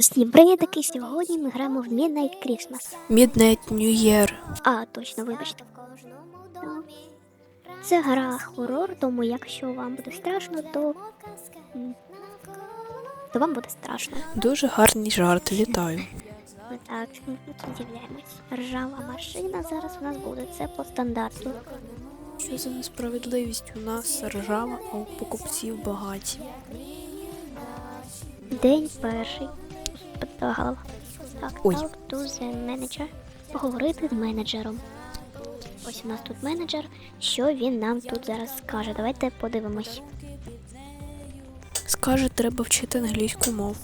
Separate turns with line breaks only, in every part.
Всім привітки! Сьогодні ми граємо в Midnight Christmas.
Midnight New Year.
А, точно, вибачте. Це гра хорор, тому якщо вам буде страшно, то. То вам буде страшно.
Дуже гарний жарт, вітаю.
Ми так з'являємось. Ржава машина зараз у нас буде. Це по стандарту.
Що за несправедливість у нас ржава, а у покупців багаті.
День перший. Так,
Ой.
talk to the manager. Поговорити з менеджером. Ось у нас тут менеджер. Що він нам тут зараз скаже? Давайте подивимось.
Скаже, треба вчити англійську мову.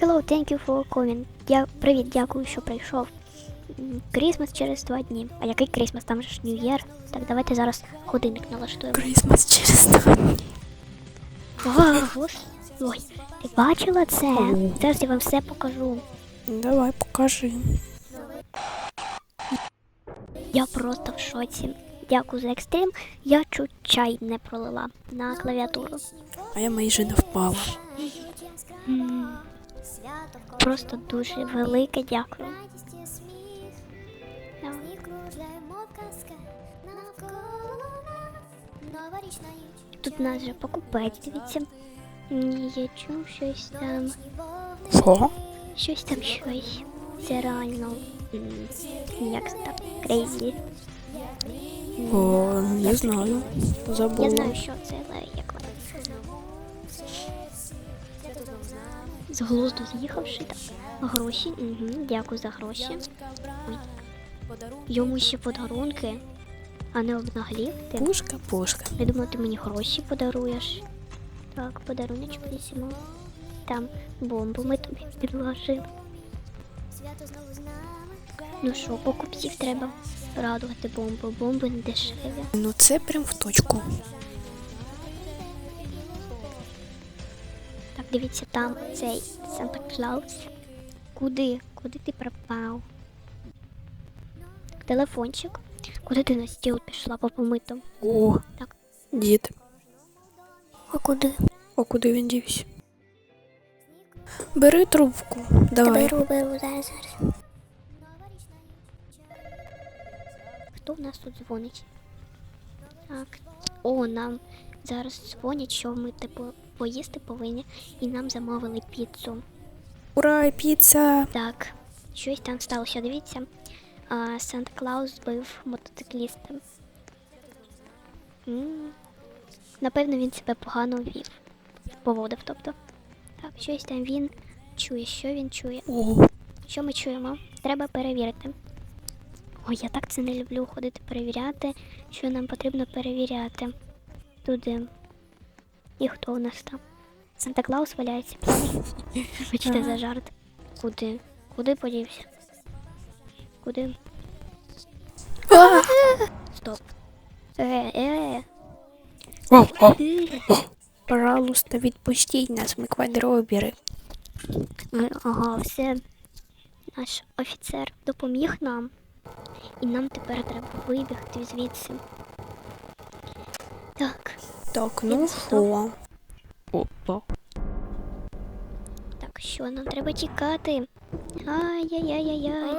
Hello, thank you for coming. Дя... Привіт, дякую, що прийшов. Крісмас через два дні. А який Крісмас? Там же ж New Year. Так, давайте зараз годинник налаштуємо.
Крисмас через два дні.
Гос- Ой, ти бачила це? Зараз я вам все покажу.
Давай, покажи.
Я просто в шоці. Дякую за екстрим. Я чуть чай не пролила на клавіатуру.
А я майже не впала.
Просто дуже велике дякую. Тут нас же покупець, дивіться. Ні, я чув щось там.
Що?
Щось там щось. Це реально. Як так? Крейзі.
О, не знаю.
Я знаю, що це, але як воно. З глузду з'їхавши так. Гроші. Угу, дякую за гроші. Ой. Йому ще подарунки, а не обнаглів.
Пушка, пушка.
Я думала, ти мені гроші подаруєш. Так, подаруночок візьму. Там бомбу ми тобі підложили. Ну що, покупців треба радувати бомбу. Бомби не дешеві.
Ну це прям в точку.
Так, дивіться, там цей Санта Клаус. Куди? Куди ти пропав? Телефончик. Куди ти на стіл пішла по помиту?
О,
Так.
дід.
А куди?
О, куди він дівся? Бери трубку. Давай.
Беру, беру, зараз, зараз. Хто в нас тут дзвонить? Так. О, нам зараз дзвонять, що ми типу поїсти повинні, і нам замовили піцу.
Ура, піца!
Так, щось там сталося. Дивіться, Санта Клаус збив мотоцикліста. М, Напевно, він себе погано вів. Поводив, тобто. Так, щось там він чує. Що він чує? Що ми чуємо? Треба перевірити. Ой, я так це не люблю ходити перевіряти, що нам потрібно перевіряти. Туди. І хто у нас там? Санта Клаус валяється. Вибачте за жарт. Куди? Куди подівся? Куди? Стоп. Е, е, е.
Пожалуйста, відпустіть нас, ми квадробіри.
Е, Ага, все. Наш офіцер допоміг нам. І нам тепер треба вибігти звідси. Так,
Так, ну що? Опа.
так, що нам треба тікати? Ай-яй-яй-яй-яй.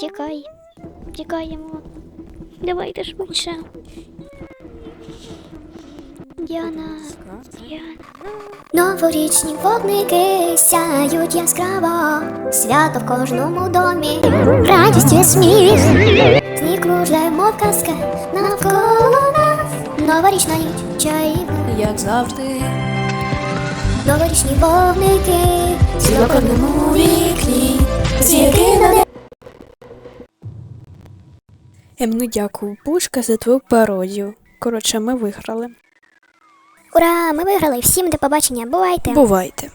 Тікай. Тікаємо. Давайте швидше. Діана. Діана.
Новорічні вогники сяють яскраво, свято в кожному домі, радість і сміх, сніг кружляє, мов казка навколо нас, новорічна ніч чаїв,
Як завжди.
новорічні вогники, світло в кожному вікні, зірки на небі.
Ем, ну дякую, Пушка, за твою пародію. Коротше, ми виграли.
Ура! Ми виграли! Всім до побачення! Бувайте!
Бувайте.